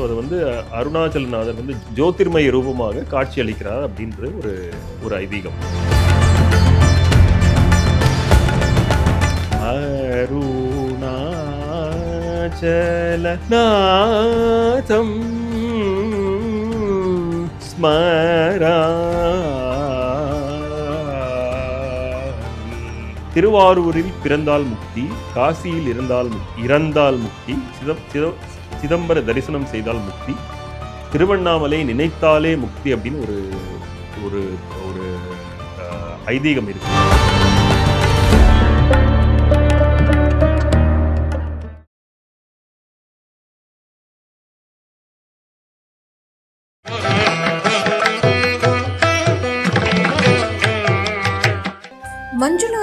So அது வந்து அருணாச்சலநாதர் வந்து ஜோதிர்மய ரூபமாக காட்சி அளிக்கிறார் அப்படின்றது ஒரு ஒரு ஐதீகம். அருணாச்சலநாதம் ஸ்மரா திருவாரூரில் பிறந்தால் முக்தி காசியில் இருந்தால் இறந்தால் முக்தி சித சிதம் சிதம்பர தரிசனம் செய்தால் முக்தி. திருவண்ணாமலை நினைத்தாலே முக்தி அப்படின்னு ஒரு ஒரு ஒரு ஐதீகம் இருக்குது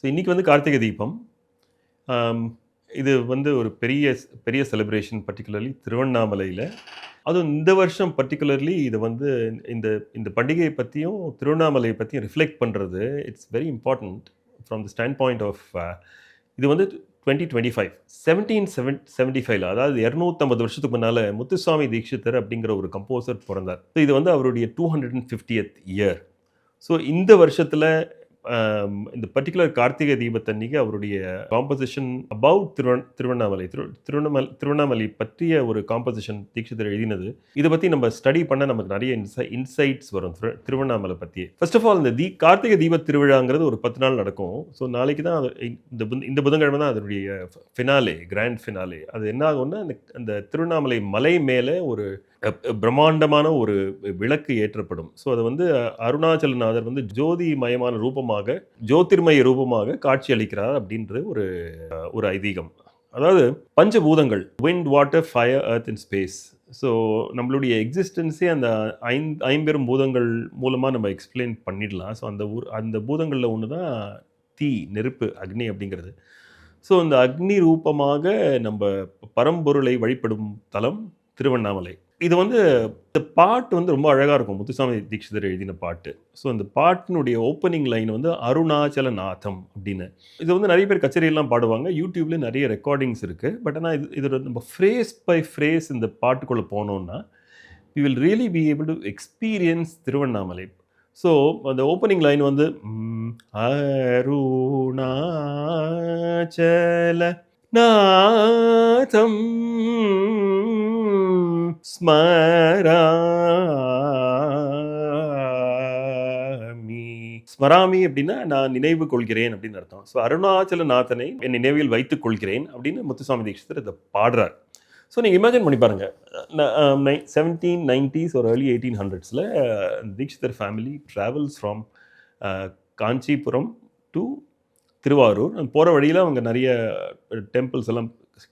ஸோ இன்றைக்கி வந்து கார்த்திகை தீபம். இது வந்து ஒரு பெரிய பெரிய செலிப்ரேஷன் பர்டிகுலர்லி திருவண்ணாமலையில். அதுவும் இந்த வருஷம் பர்டிகுலர்லி இது வந்து இந்த இந்த பண்டிகையை பற்றியும் திருவண்ணாமலையை பற்றியும் ரிஃப்ளெக்ட் பண்ணுறது it's very important from the standpoint of இது வந்து twenty twenty five seventeen seven seventy ஃபைவ்ல அதாவது இரநூத்தம்பது வருஷத்துக்கு முன்னால் முத்துசாமி தீட்சிதர் அப்படிங்கிற ஒரு கம்போசர் பிறந்தார். ஸோ இது வந்து அவருடைய two hundred and fiftieth year so இந்த வருஷத்தில் இந்த பர்டிகுலர் கார்த்திகை தீபத்தன்னைக்கு அவருடைய காம்போசிஷன் அபவுட் திருவண் திருவண்ணாமலை திரு திருவண்ணாமலை திருவண்ணாமலை பற்றிய ஒரு காம்போசிஷன் தீட்சிதர் எழுதினது. இதை பற்றி நம்ம ஸ்டடி பண்ண நமக்கு நிறைய இன்சை இன்சைட்ஸ் வரும். திரு திருவண்ணாமலை பற்றி ஃபர்ஸ்ட் ஆஃப் ஆல் இந்த தீ கார்த்திகை தீப திருவிழாங்கிறது ஒரு பத்து நாள் நடக்கும். ஸோ நாளைக்கு தான் அது இந்த இந்த புதன்கிழமை தான் அதனுடைய ஃபினாலே கிராண்ட் ஃபினாலே அது என்ன ஆகும்னா அந்த அந்த திருவண்ணாமலை மலை மேலே ஒரு பிரம்மாண்டமான ஒரு விளக்கு ஏற்றப்படும். ஸோ அது வந்து அருணாச்சலநாதர் வந்து ஜோதி மயமான ரூபமாக ஜோதிர்மய ரூபமாக காட்சி அளிக்கிறார் அப்படின்ற ஒரு ஒரு ஐதீகம். அதாவது பஞ்சபூதங்கள் wind water fire earth and space so நம்மளுடைய எக்ஸிஸ்டன்ஸே அந்த ஐந்து ஐம்பெரும் பூதங்கள் மூலமாக நம்ம எக்ஸ்பிளைன் பண்ணிடலாம். ஸோ அந்த ஊர் அந்த பூதங்களில் ஒன்று தான் தீ நெருப்பு அக்னி அப்படிங்கிறது. ஸோ இந்த அக்னி ரூபமாக நம்ம பரம்பொருளை வழிபடும் தலம் திருவண்ணாமலை. இது வந்து இந்த பாட்டு வந்து ரொம்ப அழகாக இருக்கும். முத்துசாமி தீட்சிதர் எழுதின பாட்டு. ஸோ இந்த பாட்டினுடைய ஓப்பனிங் லைன் வந்து அருணாச்சல நாதம் அப்படின்னு. இது வந்து நிறைய பேர் கச்சேரியெல்லாம் பாடுவாங்க. யூடியூப்லேயும் நிறைய ரெக்கார்டிங்ஸ் இருக்குது பட் ஆனால் இது இதோட நம்ம ஃப்ரேஸ் பை ஃப்ரேஸ் இந்த பாட்டுக்குள்ளே போனோம்னா we will really be able to experience Tiruvannamalai. So அந்த ஓப்பனிங் லைன் வந்து அருணாச்சல நாதம் ஸ்மராமி. ஸ்மராமி அப்படின்னா நான் நினைவு கொள்கிறேன் அப்படின்னு அர்த்தம். ஸோ அருணாச்சலநாதனை என் நினைவில் வைத்துக் கொள்கிறேன் அப்படின்னு முத்துசாமி தீட்சிதர் இதை பாடுறார். ஸோ நீங்கள் இமேஜின் பண்ணி பாருங்கள் செவன்டீன் நைன்டிஸ் ஒரு early eighteen ஹண்ட்ரட்ஸில் Dikshitar family travels from Kanchipuram to Tiruvarur. போகிற வழியில் அவங்க நிறைய டெம்பிள்ஸ் எல்லாம்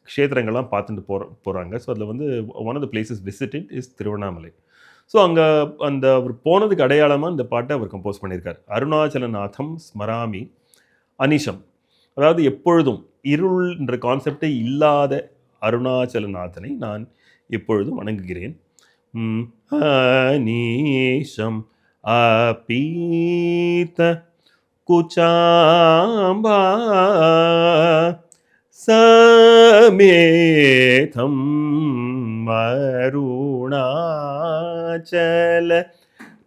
க்ஷேத்திரங்கள்லாம் பார்த்துட்டு போகிற போகிறாங்க ஸோ அதில் வந்து one of the places visited is Tiruvannamalai so அங்கே அந்த அவர் போனதுக்கு அடையாளமாக இந்த பாட்டை அவர் கம்போஸ் பண்ணியிருக்கார். அருணாச்சலநாதம் ஸ்மராமி அனிஷம். அதாவது எப்பொழுதும் இருள்ன்ற கான்செப்டே இல்லாத அருணாச்சலநாதனை நான் எப்பொழுதும் வணங்குகிறேன். ம், அனீஷம் அபீத குச்சாம்பா சமேதம் அருணாச்சல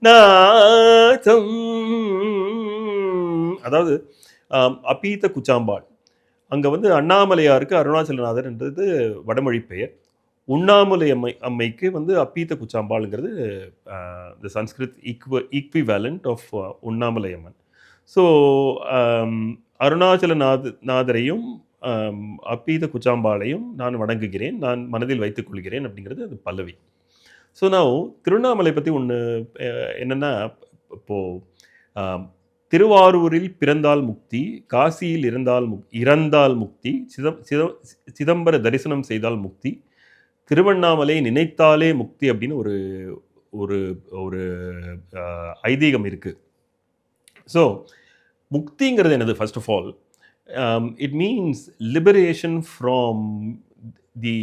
நாதம். அதாவது அப்பீத்த குச்சாம்பாள். அங்கே வந்து அண்ணாமலையாருக்கு அருணாச்சலநாதர்ன்றது வடமொழி பெயர். உண்ணாமலை அம்மை அம்மைக்கு வந்து அப்பீத்த குச்சாம்பாளுங்கிறது the Sanskrit ஈக்வ equivalent of Unnamalai Amman so Arunachalanatha நாதரையும் Apitha குச்சாம்பாளையும் நான் வணங்குகிறேன் நான் மனதில் வைத்துக் கொள்கிறேன் அப்படிங்கிறது அது பல்லவி. ஸோ நான் திருவண்ணாமலை பற்றி ஒன்று என்னென்னா இப்போது திருவாரூரில் பிறந்தால் முக்தி காசியில் இருந்தால் முக் இறந்தால் முக்தி சிதம் சிதம் சிதம்பர தரிசனம் செய்தால் முக்தி திருவண்ணாமலை நினைத்தாலே முக்தி அப்படின்னு ஒரு ஒரு ஒரு ஐதீகம் இருக்குது ஸோ முக்திங்கிறது என்னது first of all it means liberation from the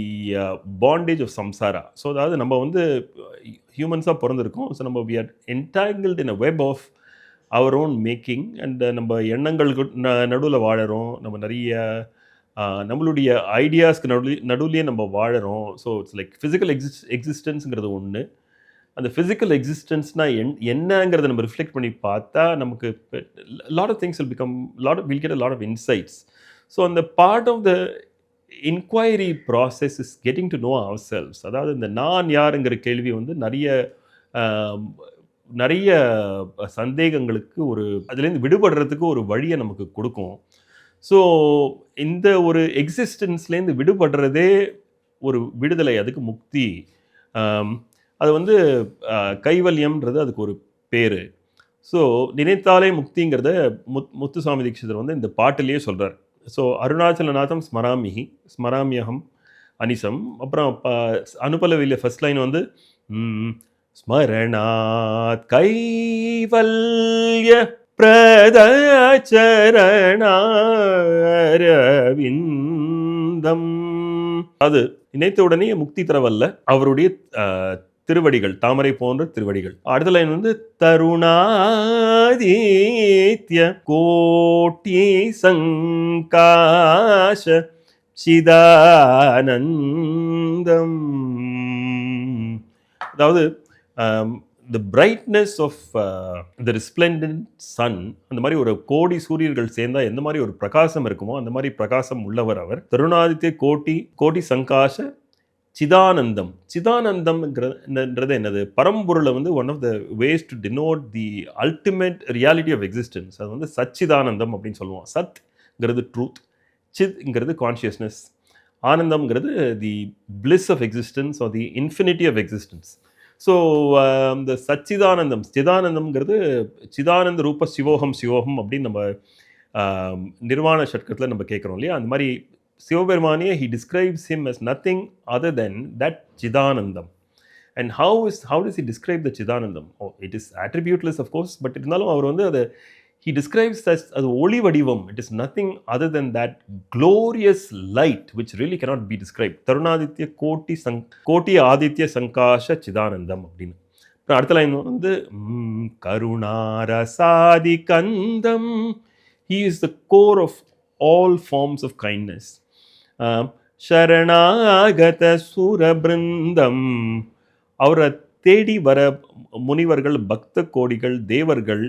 bondage of samsara so அதாவது நம்ம வந்து uh, ஹியூமன்ஸாக பிறந்திருக்கோம். ஸோ நம்ம we are entangled in a web of our own making and நம்ம எண்ணங்களுக்கு நடுவில் வாழறோம். நம்ம நிறைய uh, நம்மளுடைய ஐடியாஸ்க்கு நடு நடுவுலேயே நம்ம வாழறோம். ஸோ இட்ஸ் லைக் ஃபிசிக்கல் எக்ஸிஸ் எக்ஸிஸ்டன்ஸுங்கிறது ஒன்று அந்த ஃபிசிக்கல் எக்ஸிஸ்டன்ஸ்னால் என் என்னங்கிறத நம்ம ரிஃப்ளெக்ட் பண்ணி பார்த்தா நமக்கு lot of things will become lot will get a lot of insights so அந்த part of the inquiry process is getting to know ourselves அதாவது இந்த நான் யாருங்கிற கேள்வி வந்து நிறைய நிறைய சந்தேகங்களுக்கு ஒரு அதுலேருந்து விடுபடுறதுக்கு ஒரு வழியை நமக்கு கொடுக்கும். ஸோ இந்த ஒரு எக்ஸிஸ்டன்ஸ்லேருந்து விடுபடுறதே ஒரு விடுதலை அதுக்கு முக்தி. அது வந்து கைவல்யம்ன்றது அதுக்கு ஒரு பேர். ஸோ நினைத்தாலே முக்திங்கிறத முத் முத்துசாமி தீட்சிதர் வந்து இந்த பாட்டிலேயே சொல்கிறார் ஸோ அருணாச்சலநாதம் ஸ்மராமிஹி ஸ்மராமியகம் அனிசம். அப்புறம் அனுபலவியில் ஃபர்ஸ்ட் லைன் வந்து ம், ஸ்மரணாத் கைவல்ய பிரதச்சரணாரவிந்தம். அது நினைத்த உடனே முக்தி தரவல்ல அவருடைய திருவடிகள் தாமரை போன்ற திருவடிகள். அடுத்த லைன் வந்து தருணாதீத்ய கோட்டி சங்காஷ சிதானந்தம். அதாவது the brightness of the resplendent sun அந்த மாதிரி ஒரு கோடி சூரியர்கள் சேர்ந்தால் எந்த மாதிரி ஒரு பிரகாசம் இருக்குமோ அந்த மாதிரி பிரகாசம் உள்ளவர் அவர். தருணாதித்ய கோட்டி கோட்டி சங்காஷ சிதானந்தம். சிதானந்தம்ங்கிறது என்னது? பரம்பொருளை வந்து one of the ways to denote the ultimate reality of existence அது வந்து சச்சிதானந்தம் அப்படின்னு சொல்லுவோம். சத்ங்கிறது ட்ரூத் சித்ங்கிறது consciousness ஆனந்தம்ங்கிறது the bliss of existence are the infinity of existence so இந்த சச்சிதானந்தம் சிதானந்தம்ங்கிறது சிதானந்த ரூப சிவோகம் சிவோகம் அப்படின்னு நம்ம um, நிர்வாண சட்கத்தில் நம்ம கேட்குறோம் இல்லையா? அந்த மாதிரி சிவபெருமானியே he describes him as nothing other than that Chidanandam and how is how does he describe the Chidanandam oh it is attributeless of course but இருந்தாலும் அவர் வந்து அதை he describes as அது ஒளி வடிவம். It is nothing other than that glorious light which really cannot be described. தருணாதித்ய கோட்டி சங் கோட்டி ஆதித்ய சங்காஷ சிதானந்தம் அப்படின்னு. அப்புறம் அடுத்த லைன் வந்து ம், கருணாரசாதி கந்தம் he is the core of all forms of kindness. ஆம், சரணாகத சூரபிருந்தம். அவரை தேடி வர முனிவர்கள் பக்த கோடிகள் தேவர்கள்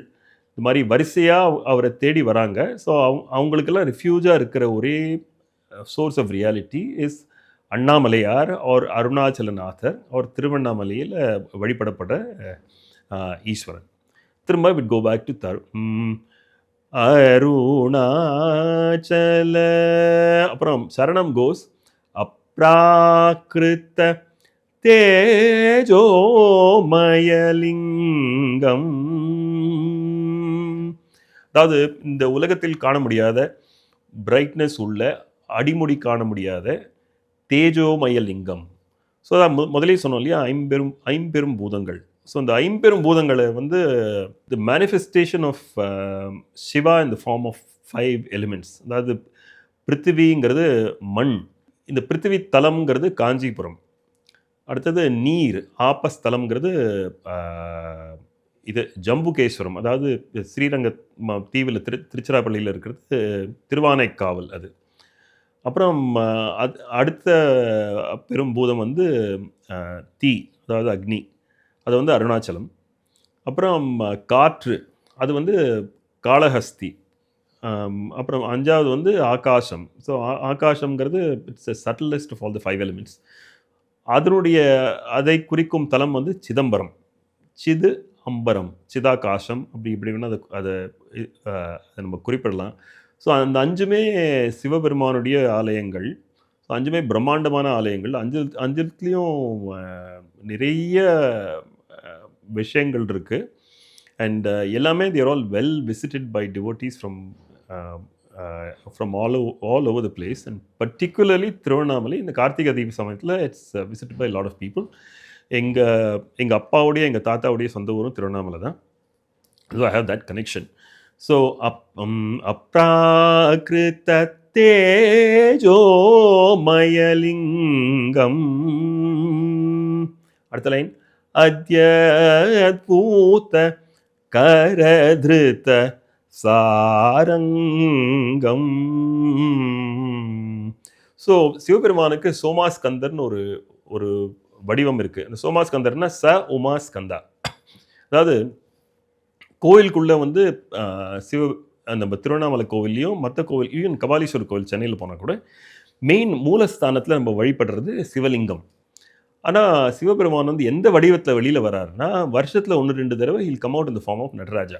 இந்த மாதிரி வரிசையாக அவரை தேடி வராங்க. ஸோ அவங்களுக்கெல்லாம் ரிஃப்யூஜாக இருக்கிற ஒரே source of reality is Annamalaiyar அவர் அருணாச்சலநாதர் அவர் திருவண்ணாமலையில் வழிபடப்பட ஈஸ்வரன். திரும்ப விட் கோ பேக் டு தரு அருணாச்சல. அப்புறம் சரணம் கோஸ். அப்ராக்கிருத்த தேஜோமயலிங்கம். அதாவது இந்த உலகத்தில் காண முடியாத பிரைட்னஸ் உள்ள அடிமுடி காண முடியாத தேஜோமய லிங்கம் ஸோ அதான் முதலே சொன்னோம் இல்லையா? ஐம்பெரும் ஐம்பெரும் பூதங்கள். ஸோ இந்த ஐம்பெரும் பூதங்களை வந்து தி மேனிஃபெஸ்டேஷன் ஆஃப் சிவா இந்த the form of five elements அதாவது பிருத்திவிங்கிறது மண். இந்த பிருத்திவி தலம்ங்கிறது காஞ்சிபுரம். அடுத்தது நீர். ஆப்பஸ்தலம்ங்கிறது தலம்ங்கிறது இது ஜம்புகேஸ்வரம். அதாவது ஸ்ரீரங்க தீவில் திரு திருச்சிராப்பள்ளியில் இருக்கிறது திருவானைக்காவல் அது. அப்புறம் அது அடுத்த பெரும் பூதம் வந்து தீ. அதாவது அக்னி. அது வந்து அருணாச்சலம். அப்புறம் காற்று. அது வந்து காளஹஸ்தி. அப்புறம் அஞ்சாவது வந்து ஆகாசம் so ஆகாசம்ங்கிறது it's a subtlest of all the five elements அதனுடைய அதை குறிக்கும் தலம் வந்து சிதம்பரம். சிது அம்பரம். சிதாகாசம் அப்படி இப்படி வேணால் அதை அதை அதை நம்ம குறிப்பிடலாம். ஸோ அந்த அஞ்சுமே சிவபெருமானுடைய ஆலயங்கள். ஸோ அஞ்சுமே பிரம்மாண்டமான ஆலயங்கள். அஞ்சு அஞ்சுலேயும் நிறைய விஷயங்கள் இருக்குது அண்ட் uh, எல்லாமே there all well visited by devotees from from all all over the place and particularly Tiruvannamalai இந்த கார்த்திகை தீப சமயத்தில் it's visit by lot of people எங்கள் எங்கள் அப்பாவுடைய எங்கள் தாத்தாவுடைய சொந்த ஊரும் திருவண்ணாமலை தான். So I have that connection so அப் தேஜோ தேஜோமயலிங்கம் அடுத்த லைன் அத்யத்பூத करधृत சாரங்கம் ஸோ சிவபெருமானுக்கு சோமாஸ்கந்தர்னு ஒரு ஒரு வடிவம் இருக்குது அந்த சோமாஸ்கந்தர்னா ச உமாஸ்கந்தா அதாவது கோயிலுக்குள்ளே வந்து சிவ அந்த நம்ம திருவண்ணாமலை கோவில்லையும் மற்ற கோவில் ஈவன் கபாலீஸ்வரர் கோவில் சென்னையில் போனால் கூட மெயின் மூலஸ்தானத்தில் நம்ம வழிபடுறது சிவலிங்கம். ஆனால் சிவபெருமான் வந்து எந்த வடிவத்தில் வெளியில் வராருன்னா வருஷத்தில் ஒன்று ரெண்டு தடவை ஹில் கம் அவுட் இந்த ஃபார்ம் ஆஃப் நடராஜா.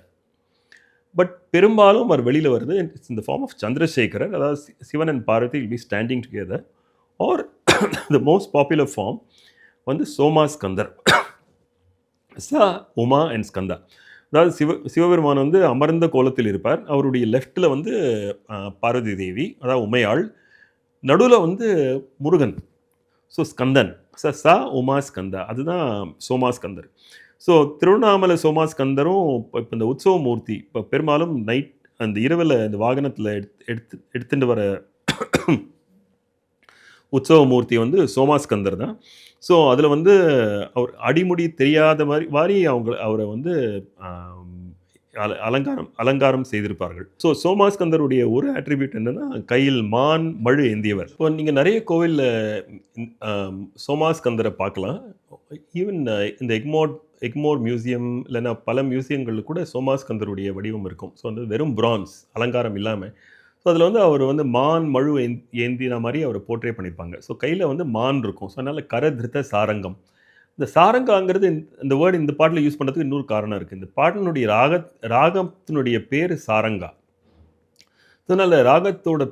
பட் பெரும்பாலும் அவர் வெளியில் வருது இந்த ஃபார்ம் ஆஃப் சந்திரசேகரர் அதாவது Sivan and Parvati will be standing together are the most popular form வந்து சோமா ஸ்கந்தர். ச உமா அண்ட் ஸ்கந்தா அதாவது சிவ சிவபெருமான் வந்து அமர்ந்த கோலத்தில் இருப்பார். அவருடைய லெஃப்ட்டில் வந்து பார்வதி தேவி அதாவது உமையாள். நடுவில் வந்து முருகன். ஸோ ஸ்கந்தன். ச ச உமாஸ்கந்தா. அதுதான் சோமாஸ்கந்தர். ஸோ திருவண்ணாமலை சோமாஸ்கந்தரும் இப்போ இப்போ இந்த உற்சவ மூர்த்தி இப்போ பெரும்பாலும் நைட் அந்த இரவில் இந்த வாகனத்தில் எடுத்து எடுத்து எடுத்துட்டு வர உற்சவ மூர்த்தி வந்து சோமாஸ்கந்தர் தான். ஸோ அதில் வந்து அவர் அடிமுடி தெரியாத மாதிரி மாதிரி அவங்க அவரை வந்து அல- அலங்காரம் அலங்காரம் செய்திருப்பார்கள். ஸோ சோமாஸ்கந்தருடைய ஒரு ஆட்ரிபியூட் என்னன்னா கையில் மான் மழு ஏந்தியவர். இப்போ நீங்கள் நிறைய கோவிலில் சோமாஸ்கந்தரை பார்க்கலாம். ஈவன் இந்த எக்மோட் எக்மோர் மியூசியம் இல்லைன்னா பல மியூசியங்களில் கூட சோமாஸ்கந்தருடைய வடிவம் இருக்கும். ஸோ வந்து வெறும் பிரான்ஸ் அலங்காரம் இல்லாமல் ஸோ அதில் வந்து அவர் வந்து மான் மழு ஏந்தின மாதிரி அவரை போர்ட்ரே பண்ணியிருப்பாங்க ஸோ கையில் வந்து மான் இருக்கும். ஸோ அதனால் கரதிருத்த சாரங்கம். இந்த சாரங்காங்கிறது இந்த- இந்த வேர்டு இந்த பாட்டில் யூஸ் பண்ணுறதுக்கு இன்னொரு காரணம் இருக்குது இந்த பாட்டினுடைய ராக ராகத்தினுடைய பேர் சாரங்கா. அதனால் ராகத்தோட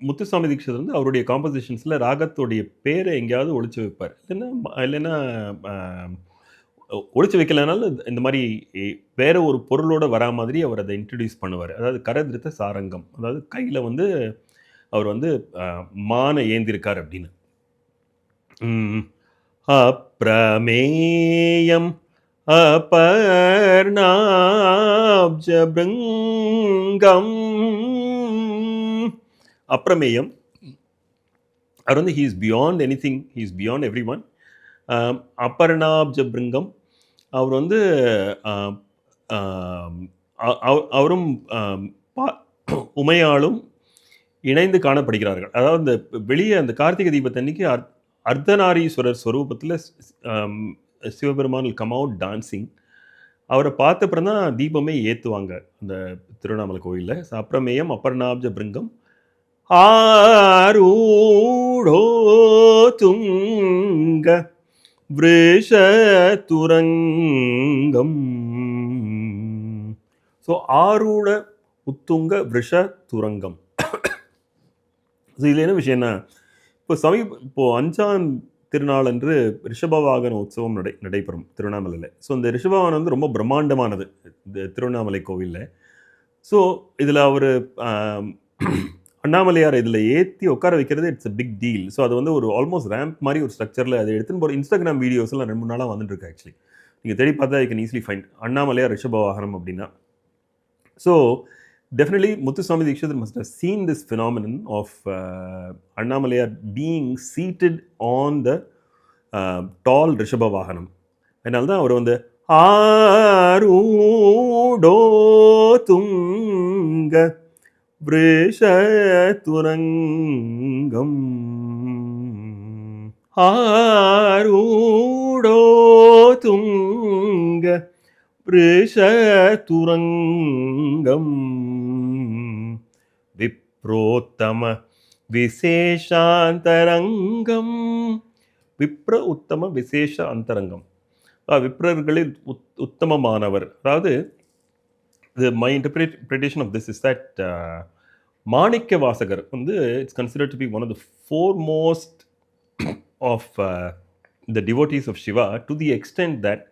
முத்துசாமி தீட்சிதர் வந்து அவருடைய காம்போசிஷன்ஸில் ராகத்தோடைய பேரை எங்கேயாவது ஒழிச்சு வைப்பார். இல்லைன்னா இல்லைன்னா ஒழிச்சு வைக்கலனாலும் இந்த மாதிரி வேறு ஒரு பொருளோடு வரா மாதிரி அவர் அதை இன்ட்ரடியூஸ் பண்ணுவார். அதாவது கரதிருத்த சாரங்கம். அதாவது கையில் வந்து அவர் வந்து மானை ஏந்திருக்கார் அப்படின்னு. ம். அப்ரமேயம் அபர்ணாப்ஜபிருங்கம் அப்ரமேயம். Um, அவர் வந்து um, um, he is beyond anything he is beyond everyone அப்பர்ணாப்ஜபிருங்கம் அவர் வந்து அவ- அவரும் பா- உமையாளும் இணைந்து காணப்படுகிறார்கள். அதாவது இந்த வெளியே அந்த கார்த்திகை தீபத்தன்னைக்கு அர் அர்த்தநாரீஸ்வரர் ஸ்வரூபத்தில் சிவபெருமான் கம் அவுட் டான்சிங் அவரை பார்த்த அப்புறம் தான் தீபமே ஏற்றுவாங்க அந்த திருவண்ணாமலை கோயிலில். அப்புறமேயம் அப்பர்ணாப்ஜ பிருங்கம் ஆரூடோ துங்க விருஷ துரங்கம். ஸோ ஆரூட உத்துங்க விஷ துரங்கம். ஸோ இதில் என்ன விஷயம்னா இப்போ சமீப இப்போது அஞ்சாம் திருநாளன்று ரிஷபவாகன உற்சவம் நடை நடைபெறும் திருவண்ணாமலையில். ஸோ இந்த ரிஷபவாகனம் வந்து ரொம்ப பிரம்மாண்டமானது இந்த திருவண்ணாமலை கோவிலில். ஸோ இதில் அவர் அண்ணாமலையார் இதில் ஏற்றி உட்கார வைக்கிறது it's a big deal so அது வந்து ஒரு ஆல்மோஸ்ட் ரேம்ப் மாதிரி ஒரு ஸ்ட்ரக்சரில் அதை எடுத்துன்னு போகிற இன்ஸ்டாகிராம் வீடியோஸ்லாம் ரெண்டு மூணு நாளாக வந்துட்டுருக்கு ஆக்சுவலி நீங்கள் தேடி பார்த்தா I can easily find Annamalaiyar ரிஷபவாகனம் அப்படின்னா. So definitely Muthuswami Dikshit must have seen this phenomenon of uh, Annamalaya being seated on the uh, tall Rishabha Vahanam. அதனால தான் அவர் வந்து ஆரூடோ துங்க விருஷ துரங்கம் ஆரூடோ துங்க பிரேஷ துரங்கம் விப்ரோத்தம விசேஷாந்தரங்கம். விப்ர உத்தம விசேஷ அந்தரங்கம் விப்ரர்களில் உத் உத்தமமானவர். அதாவது the my interpretation of this is that Manikka Vasagar வந்து it's consider to be one of the foremost of the devotees of Shiva to the extent that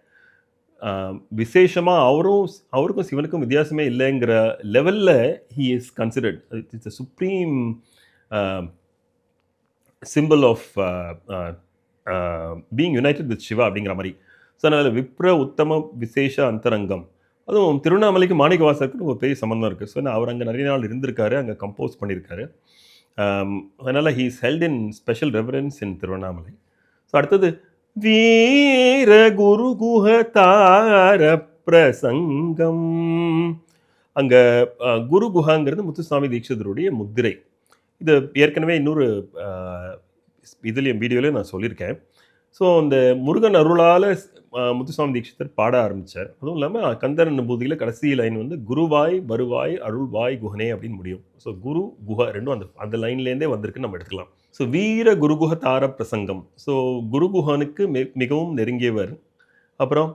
விசேஷமாக அவரும் அவருக்கும் சிவனுக்கும் வித்தியாசமே இல்லைங்கிற லெவலில் he is considered it's a supreme symbol of being united with Shiva அப்படிங்கிற மாதிரி. ஸோ அதனால் விப்ர உத்தம விசேஷ அந்தரங்கம். அதுவும் திருவண்ணாமலைக்கு மாணிக்க ஒரு பெரிய சம்மந்தம் இருக்குது ஸோ அவர் அங்கே நிறைய நாள் இருந்திருக்காரு அங்கே கம்போஸ் பண்ணியிருக்காரு. அதனால் he is held in special reference in Tiruvannamalai. So அடுத்தது வீர குரு குஹதார பிரசங்கம் அங்கே குரு குஹாங்கிறது முத்துசாமி தீட்சிதருடைய முத்திரை இது ஏற்கனவே இன்னொரு இதுலேயும் வீடியோலையும் நான் சொல்லியிருக்கேன். ஸோ அந்த முருகன் அருளால் முத்துசாமி தீட்சிதர் பாட ஆரம்பித்தார் அதுவும் இல்லாமல் கந்தர் அனுபூதியில் கடைசி லைன் வந்து குருவாய் வருவாய் அருள்வாய் குஹனே அப்படின்னு முடியும். ஸோ குரு குஹா ரெண்டும் அந்த அந்த லைன்லேருந்தே வந்திருக்குன்னு நம்ம எடுத்துக்கலாம். ஸோ வீர குருகுஹ தார பிரசங்கம். ஸோ குருகுஹனுக்கு மி மிகவும் நெருங்கியவர். அப்புறம்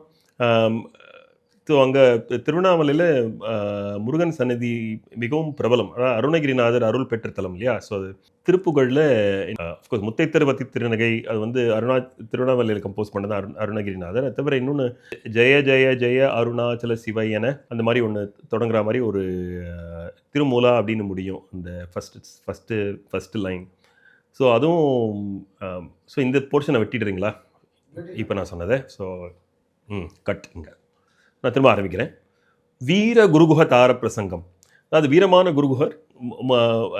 ஸோ அங்கே திருவண்ணாமலையில் முருகன் சன்னதி மிகவும் பிரபலம். அதாவது அருணகிரிநாதர் அருள் பெற்ற தலம் இல்லையா? ஸோ அது திருப்புகழில் அஃப்கோர்ஸ் முத்தை திருவத்தி திருநகை அது வந்து அருணா திருவண்ணாமலையில் கம்போஸ் பண்ணது அருண் அருணகிரிநாதர். அது தவிர இன்னொன்று ஜெய ஜெய ஜெய அருணாச்சல சிவை என அந்த மாதிரி ஒன்று தொடங்குற மாதிரி ஒரு திருமூலா அப்படின்னு முடியும். அந்த first first first line so அதுவும் um, ஸோ இந்த போர்ஷனை வெட்டிடுறீங்களா? இப்போ நான் சொன்னதை. ஸோ ம் கட் இங்கே. நான் திரும்ப ஆரம்பிக்கிறேன். வீர குருகுஹ தார பிரசங்கம். அதாவது வீரமான குருகுஹர்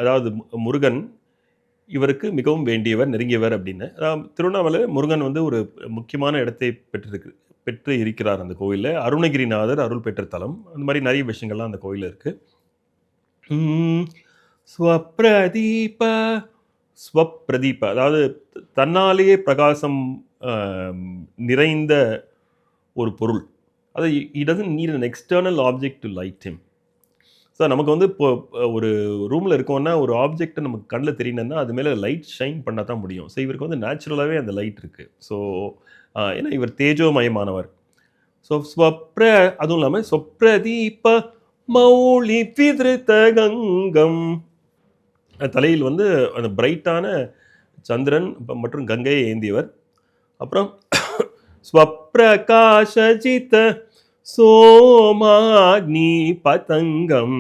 அதாவது முருகன் இவருக்கு மிகவும் வேண்டியவர் நெருங்கியவர் அப்படின்னு. அதாவது திருவண்ணாமலை முருகன் வந்து ஒரு முக்கியமான இடத்தை பெற்றிருக்கு பெற்று இருக்கிறார் அந்த கோவிலில். அருணகிரிநாதர் அருள் பெற்ற தலம். அந்த மாதிரி நிறைய விஷயங்கள்லாம் அந்த கோயிலில் இருக்குது ஸ்வப்ரதீப ஸ்வப்பிரதீப அதாவது தன்னாலேயே பிரகாசம் நிறைந்த ஒரு பொருள். அது it doesn't need an external object to light him so நமக்கு வந்து இப்போ ஒரு ரூமில் இருக்கோன்னா ஒரு ஆப்ஜெக்ட்டை நமக்கு கண்ணில் தெரியணுன்னா அது மேலே லைட் ஷைன் பண்ணால் தான் முடியும். ஸோ இவருக்கு வந்து நேச்சுரலாகவே அந்த லைட் இருக்குது ஸோ ஏன்னா இவர் தேஜோமயமானவர். ஸோ ஸ்வப்ர அதுவும் இல்லாமல் சொப்ரதீப மௌலி பிதிருத்த கங்கம். தலையில் வந்து அந்த பிரைட்டான சந்திரன் மற்றும் கங்கையை ஏந்தியவர். அப்புறம் ஸ்வப்பிரகாஷித சோமாக்னி பதங்கம்.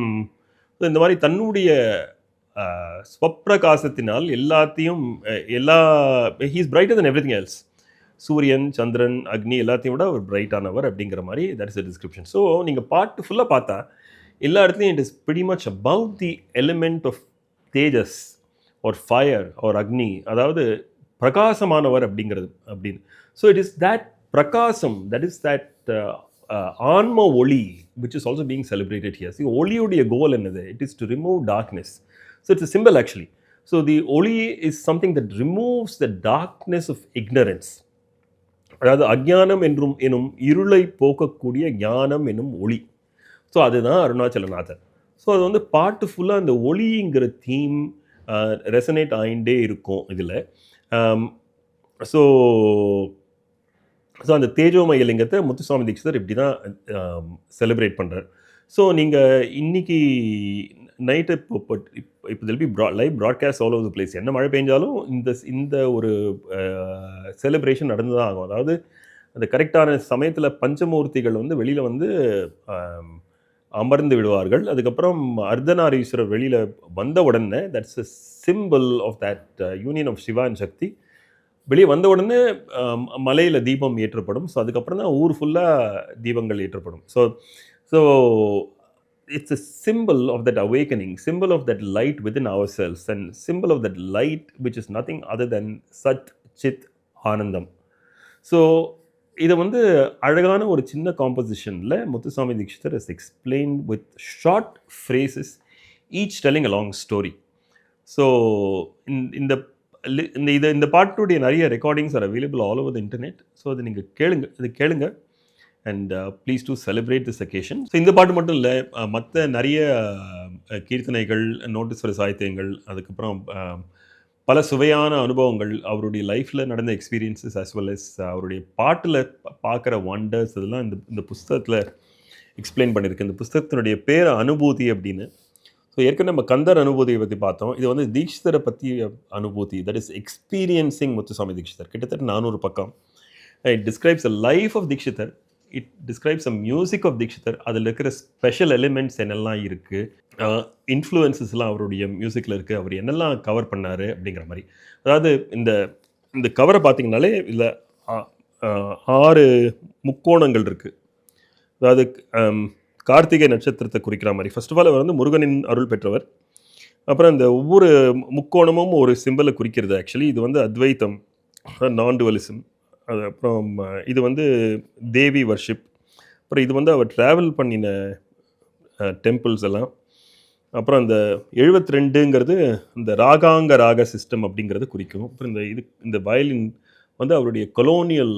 இந்த மாதிரி தன்னுடைய ஸ்வப்பிரகாசத்தினால் எல்லாத்தையும் எல்லா he's brighter than everything else சூரியன் சந்திரன் அக்னி எல்லாத்தையும் விட அவர் பிரைட்டானவர் அப்படிங்கிற மாதிரி that is a description so நீங்கள் பாட்டு ஃபுல்லாக பார்த்தா எல்லா இடத்துலையும் it is pretty much about the element of tejas ஒரு ஃபயர் ஒரு அக்னி அதாவது பிரகாசமானவர் அப்படிங்கிறது அப்படின்னு. ஸோ இட் இஸ் தட் பிரகாசம் தட் இஸ் தட் ஆன்ம ஒளி which is also being celebrated here's ஒளியுடைய goal என்னது? It is to remove darkness so it's simple actually so the oli is something that removes the darkness of ignorance அதாவது அஜானம் என்றும் எனும் இருளை போக்கக்கூடிய ஞானம் என்னும் ஒளி. ஸோ அதுதான் அருணாச்சலநாதர். ஸோ அது வந்து பாட்டு ஃபுல்லாக அந்த ஒளிங்கிற தீம் ரெசனேட் ஆகிண்டே இருக்கும் இதில். ஸோ ஸோ அந்த தேஜோமய லிங்கத்தை முத்துசாமி தீட்சிதர் இப்படி தான் செலிப்ரேட் பண்ணுறார் ஸோ நீங்கள் இன்னைக்கு நைட்டு இப்போ இப்போ இப்போ திருப்பி ப்ரா live broadcast all over the place என்ன மழை பெஞ்சாலும் இந்த இந்த ஒரு செலிப்ரேஷன் நடந்து தான் ஆகும். அதாவது அந்த கரெக்டான சமயத்தில் பஞ்சமூர்த்திகள் வந்து வெளியில் வந்து அமர்ந்து விடுவார்கள். அதுக்கப்புறம் அர்த்தநாரீஸ்வரர் வெளியில் வந்த உடனே that's a symbol of that union of Shiva and Shakti வெளியே வந்த உடனே uh, மலையில் தீபம் ஏற்றப்படும். ஸோ அதுக்கப்புறம் தான் ஊர் ஃபுல்லாக தீபங்கள் ஏற்றப்படும். So so it's a symbol of that awakening symbol of that light within ourselves and symbol of that light which is nothing other than sat chit anandam so இதை வந்து அழகான ஒரு சின்ன காம்போசிஷனில் Muthuswami Dikshitar is explain with short phrases each telling a long story so இந்த இந்த இது இந்த பாட்டுடைய நிறைய recordings are available all over the internet so அது நீங்கள் கேளுங்க இது கேளுங்க. And please do celebrate this occasion so இந்த பாட்டு மட்டும் இல்லை மற்ற நிறைய கீர்த்தனைகள் நோட்டீஸ்வர சாகித்யங்கள் அதுக்கப்புறம் பல சுவையான அனுபவங்கள் அவருடைய லைஃப்பில் நடந்த எக்ஸ்பீரியன்ஸஸ் அஸ் வெல் அஸ் அவருடைய பாட்டில் பார்க்குற ஒண்டர்ஸ் இதெல்லாம் இந்த இந்த புஸ்தகத்தில் எக்ஸ்பிளைன் பண்ணியிருக்கு இந்த புஸ்தகத்தினுடைய பேர் அனுபூதி அப்படின்னு. ஸோ ஏற்கனவே நம்ம கந்தர் அனுபூதியை பற்றி பார்த்தோம். இது வந்து தீக்ஷிதரை பற்றி Anubhuti. That is experiencing Muthuswami Dikshitar கிட்டத்தட்ட நானூறு பக்கம். It describes the life of Dikshitar it describes a music of Dikshitar அதில் இருக்கிற ஸ்பெஷல் எலிமெண்ட்ஸ் என்னெல்லாம் இருக்குது இன்ஃப்ளூயன்சஸ்லாம் அவருடைய மியூசிக்கில் இருக்குது அவர் என்னெல்லாம் கவர் பண்ணார் அப்படிங்கிற மாதிரி. அதாவது இந்த இந்த கவரை பார்த்தீங்கனாலே இதில் ஆறு முக்கோணங்கள் இருக்குது அதாவது கார்த்திகை நட்சத்திரத்தை குறிக்கிற மாதிரி. ஃபர்ஸ்ட் ஆஃப் ஆல் அவர் வந்து முருகனின் அருள் பெற்றவர். அப்புறம் இந்த ஒவ்வொரு முக்கோணமும் ஒரு சிம்பிளை குறிக்கிறது ஆக்சுவலி இது வந்து அத்வைத்தம் நான் டுவலிசம் அது அப்புறம் இது வந்து தேவி வர்ஷிப் அப்புறம் இது வந்து அவர் ட்ராவல் பண்ணின டெம்பிள்ஸ் எல்லாம். அப்புறம் இந்த 72 ரெண்டுங்கிறது இந்த ராகாங்க ராக சிஸ்டம் அப்படிங்கிறது குறிக்கும். அப்புறம் இந்த இது இந்த வயலின் வந்து அவருடைய கொலோனியல்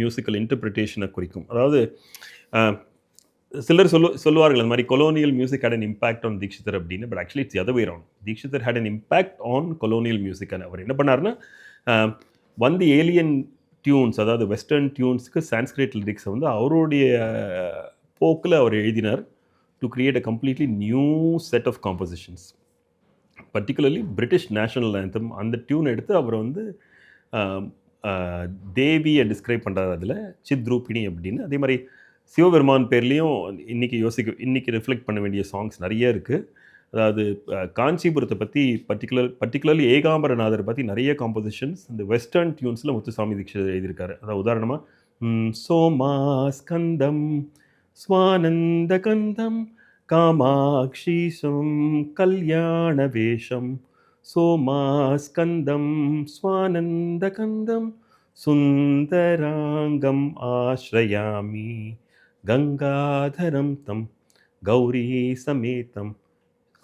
மியூசிக்கல் இன்டர்பிரிட்டேஷனை குறிக்கும். அதாவது சிலர் சொல்லு சொல்லுவார்கள் அந்த மாதிரி colonial music had an impact on Dikshitar அப்படின்னு but actually it's other way round Dikshitar had an impact on colonial music அவர் என்ன பண்ணாருன்னா வந்து ஏலியன் டியூன்ஸ் அதாவது வெஸ்டர்ன் டியூன்ஸுக்கு சான்ஸ்கிரிட் லிரிக்ஸை வந்து அவருடைய போக்கில் அவர் எழுதினார் to create a completely new set of compositions particularly British national anthem அந்த டியூன் எடுத்து அவர் வந்து தேவியை டிஸ்கிரைப் பண்ணுறாரு அதில் சித்ரூபிணி அப்படின்னு. அதே மாதிரி சிவபெருமான் பேர்லேயும் இன்றைக்கி யோசிக்க இன்றைக்கி ரிஃப்ளெக்ட் பண்ண வேண்டிய சாங்ஸ் நிறைய இருக்குது அதாவது காஞ்சிபுரத்தை பற்றி பர்டிகுலர் பர்டிகுலர்லி ஏகாம்பரநாதரை பற்றி நிறைய காம்போசிஷன்ஸ் இந்த வெஸ்டர்ன் டியூன்ஸில் முத்துசாமி தீட்சிதர் எழுதியிருக்காரு. அதாவது உதாரணமாக சோமா ஸ்கந்தம் ஸ்வானந்தகந்தம் காமாட்சீசம் கல்யாணவேஷம் ஸ்வானந்த ஸ்வானந்தகந்தம் சுந்தராங்கம் ஆசிரயாமி கங்காதரம் தம் கௌரி சமேதம்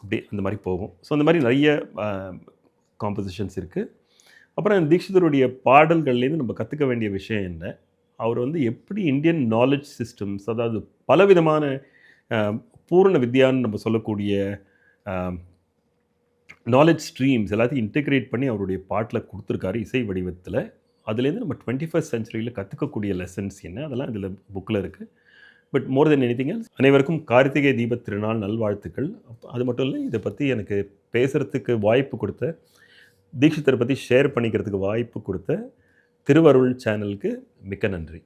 அப்படி அந்த மாதிரி போகும். ஸோ அந்த மாதிரி நிறைய காம்போசிஷன்ஸ் இருக்குது அப்புறம் தீக்ஷிதருடைய பாடல்கள்லேருந்து நம்ம கற்றுக்க வேண்டிய விஷயம் என்ன? அவர் வந்து எப்படி இந்தியன் நாலேஜ் சிஸ்டம்ஸ் அதாவது பலவிதமான பூர்ண பூரண வித்யான்னு நம்ம சொல்லக்கூடிய நாலேஜ் ஸ்ட்ரீம்ஸ் எல்லாத்தையும் இன்டெகிரேட் பண்ணி அவருடைய பாட்டில் கொடுத்துருக்காரு இசை வடிவத்தில். அதுலேருந்து நம்ம டுவெண்ட்டி ஃபஸ்ட் சென்ச்சுரியில் கற்றுக்கக்கூடிய லெசன்ஸ் என்ன? அதெல்லாம் இதில் புக்கில் இருக்குது but more then anything else அனைவருக்கும் கார்த்திகை தீப திருநாள் நல்வாழ்த்துக்கள். அது மட்டும் இல்லை இதை பற்றி எனக்கு பேசுகிறதுக்கு வாய்ப்பு கொடுத்த தீட்சித்தரை பற்றி ஷேர் பண்ணிக்கிறதுக்கு வாய்ப்பு கொடுத்த திருவருள் சேனலுக்கு மிக்க நன்றி.